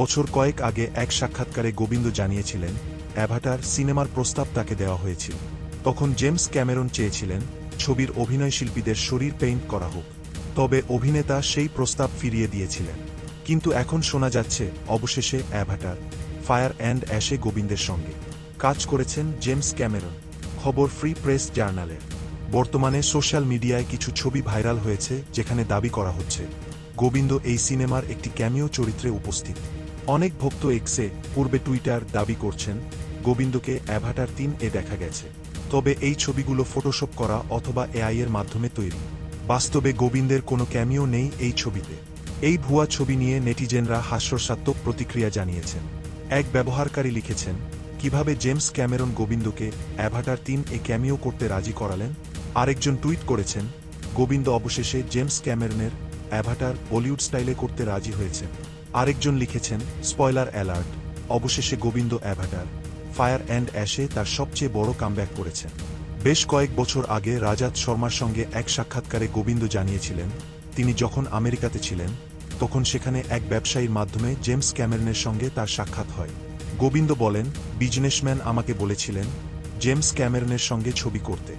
বছর কয়েক আগে এক সাক্ষাৎকারে গোবিন্দ জানিয়েছিলেন, অ্যাভাটার সিনেমার প্রস্তাব তাকে দেওয়া হয়েছিল। তখন জেমস ক্যামেরন চেয়েছিলেন, ছবির অভিনয় শিল্পীদের শরীর পেইন্ট করা হোক। তবে অভিনেতা সেই প্রস্তাব ফিরিয়ে দিয়েছিলেন। কিন্তু এখন শোনা যাচ্ছে, অবশেষে অ্যাভাটার, ফায়ার অ্যান্ড অ্যাশে গোবিন্দের সঙ্গে। কাজ করেছেন জেমস ক্যামেরন। খবর ফ্রি প্রেস জার্নালের বর্তমানে সোশ্যাল মিডিয়ায় কিছু ছবি ভাইরাল হয়েছে, যেখানে দাবি করা হচ্ছে, গোবিন্দ এই সিনেমার একটি ক্যামিও চরিত্রে উপস্থিত। অনেক ভক্ত এক্সে পূর্বে টুইটার দাবি করছেন, গোবিন্দকে অ্যাভাটার তিন এ দেখা গেছে। তবে এই ছবিগুলো ফটোশপ করা অথবা এআই এর মাধ্যমে তৈরি। বাস্তবে গোবিন্দের কোনো ক্যামিও নেই এই ছবিতে। এই ভুয়া ছবি নিয়ে নেটিজেনরা হাস্যস্বাত্মক প্রতিক্রিয়া জানিয়েছেন। এক ব্যবহারকারী লিখেছেন, কীভাবে জেমস ক্যামেরন গোবিন্দকে অ্যাভাটার তিন এ ক্যামিও করতে রাজি করালেন? আরেকজন টুইট করেছেন, গোবিন্দ অবশেষে জেমস ক্যামেরনের অ্যাভাটার বলিউড স্টাইলে করতে রাজি হয়েছেন। আরেকজন লিখেছেন, স্পয়লার অ্যালার্ট, অবশেষে Govinda Avatar, fire and ash তার সবচেয়ে বড় কামব্যাক করেছেন। বেশ কয়েক বছর আগে রাজাত শর্মার সঙ্গে এক সাক্ষাৎকারে গোবিন্দ জানিয়েছিলেন, তিনি যখন আমেরিকাতে ছিলেন, তখন সেখানে এক ব্যবসায়ীর মাধ্যমে জেমস ক্যামেরনের সঙ্গে তার সাক্ষাৎ হয়। গোবিন্দ বলেন, বিজনেসম্যান আমাকে বলেছিলেন, জেমস ক্যামেরনের সঙ্গে ছবি করতে।